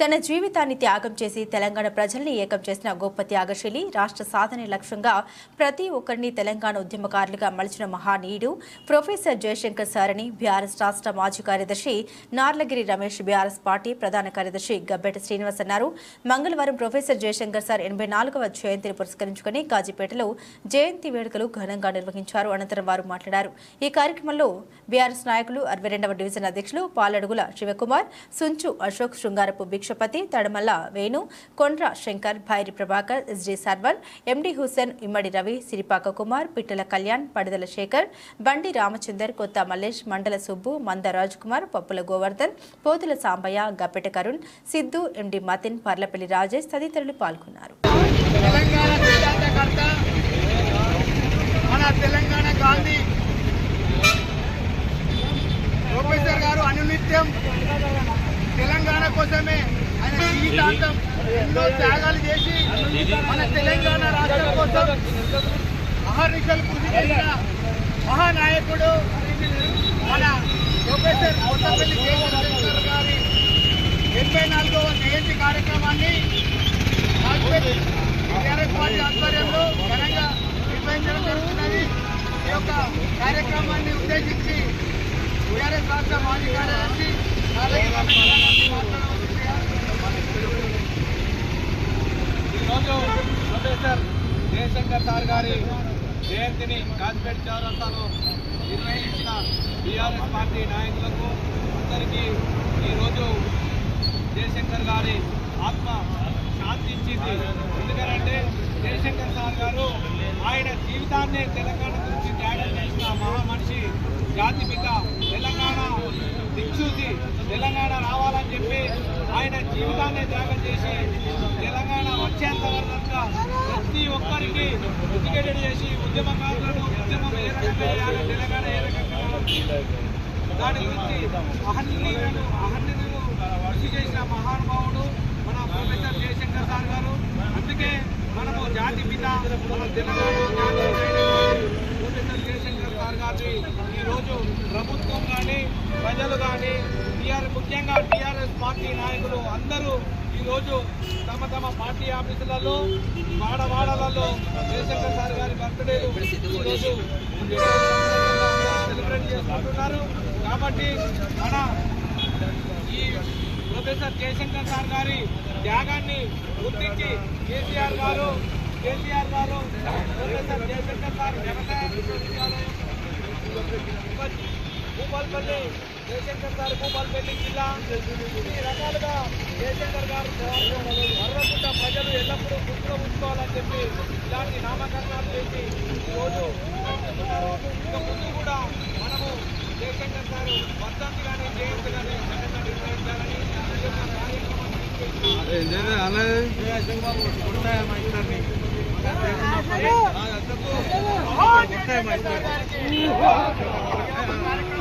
తన జీవితాన్ని త్యాగం చేసి తెలంగాణ ప్రజల్ని ఏకం చేసిన గొప్ప త్యాగశీలి రాష్ట్ర సాధన లక్ష్యంగా ప్రతి ఒక్కరిని తెలంగాణ ఉద్యమకారులుగా మలిచిన మహానీయుడు ప్రొఫెసర్ జయశంకర్ సార్ అని బీఆర్ఎస్ రాష్ట్ర మాజీ కార్యదర్శి నార్లగిరి రమేష్ బీఆర్ఎస్ పార్టీ ప్రధాన కార్యదర్శి గబ్బెట శ్రీనివాస్ అన్నారు. మంగళవారం ప్రొఫెసర్ జయశంకర్ సార్ ఎనభై నాలుగవ జయంతిని పురస్కరించుకుని కాజీపేటలో జయంతి వేడుకలు ఘనంగా నిర్వహించారు. అనంతరం వారు మాట్లాడారు. ఈ కార్యక్రమంలో బీఆర్ఎస్ నాయకులు అరవై రెండవ డివిజన్ అధ్యక్షులు పాలడుగుల శివకుమార్ సుంచు అశోక్ శృంగారపు భిక్షపతి తడమల్ల వేణు కొండ్ర శంకర్ భైరి ప్రభాకర్ ఎస్జి సర్వర్ ఎండి హుసేన్ ఇమ్మడి రవి సిరిపాక కుమార్ పిట్టల కళ్యాణ్ పడిదల శేఖర్ బండి రామచందర్ కొత్త మల్లేష్ మండల సుబ్బు మంద రాజ్ కుమార్ పప్పుల గోవర్ధన్ పోతుల సాంబయ్య గప్పెట కరుణ్ సిద్ధు ఎండి మతిన్ పర్లపల్లి రాజేష్ తదితరులు పాల్గొన్నారు. మన తెలంగాణ గాంధీ ప్రొఫెసర్ గారు అనునిత్యం కోసమే ఆయన జీవితాంతం ఎన్నో త్యాగాలు చేసి మన తెలంగాణ రాష్ట్రం కోసం అహర్నిశలు కృషి చేసిన మహానాయకుడు మన ప్రొఫెసర్ కొత్తపల్లి జయశంకర్ గారి ఎనభై నాలుగవ జయంతి కార్యక్రమాన్ని టీఆర్ఎస్ పార్టీ ఆధ్వర్యంలో ఘనంగా నిర్వహించడం జరుగుతున్నది. ఈ యొక్క కార్యక్రమాన్ని ఉద్దేశించి టీఆర్ఎస్ రాష్ట్ర మాజీ కార్యదర్శి ఈరోజు ప్రొఫెసర్ జయశంకర్ సార్ గారి జయంతిని కాజ్పేట్ చౌరస్తాలో నిర్వహించిన బీఆర్ఎస్ పార్టీ నాయకులకు అందరికీ ఈరోజు జయశంకర్ గారి ఆత్మ శాంతించింది ఎందుకంటే జయశంకర్ సార్ గారు ఆయన జీవితాన్ని తెలంగాణ గురించి త్యాగం చేసిన మహామనిషి జాతిపిత దిక్సూచి తెలంగాణ రావాలని చెప్పి ఆయన జీవితాన్ని త్యాగం చేసి తెలంగాణ వచ్చేంత వరకు ప్రతి ఒక్కరికి ఎడ్యుకేటెడ్ చేసి ఉద్యమకారులను ఉద్యమం ఏ రకంగా చేయాలి తెలంగాణ ఏ రకంగా దాని గురించి అహర్నిశలు అహర్నిశలు కృషి చేసిన మహానుభావుడు మన ప్రొఫెసర్ జయశంకర్ సార్ గారు. అందుకే మనము జాతి పిత మన తెలంగాణ జాతి ప్రొఫెసర్ జయశంకర్ సార్ గారిని ఈరోజు ప్రభుత్వం ప్రజలు కానీ టీఆర్ఎస్ ముఖ్యంగా టీఆర్ఎస్ పార్టీ నాయకులు అందరూ ఈరోజు తమ తమ పార్టీ ఆఫీసులలో వాడవాడలలో జయశంకర్ సార్ గారి బర్త్డేలు ఈరోజు సెలబ్రేట్ చేసుకుంటున్నారు. కాబట్టి మన ఈ ప్రొఫెసర్ జయశంకర్ సార్ గారి త్యాగాన్ని గుర్తించి కేసీఆర్ గారు కేసీఆర్ గారు ప్రొఫెసర్ జయశంకర్ సార్ వ్యవసాయ విశ్వవిద్యాలయం భూపాల్పల్లి జయశంకర్ సార్ భూపాల్పల్లి జిల్లా ఈ రకాలుగా జయశంకర్ గారు మర్రకుంట ప్రజలు ఎల్లప్పుడూ గుర్తులో ఉంచుకోవాలని చెప్పి ఇలాంటి నామకరణాలు చేసి ఈరోజు. ఇక ముందు కూడా మనము జయశంకర్ గారు వర్ధంతి కానీ జయంతి కానీ ఘనంగా నిర్వహించాలని ఈ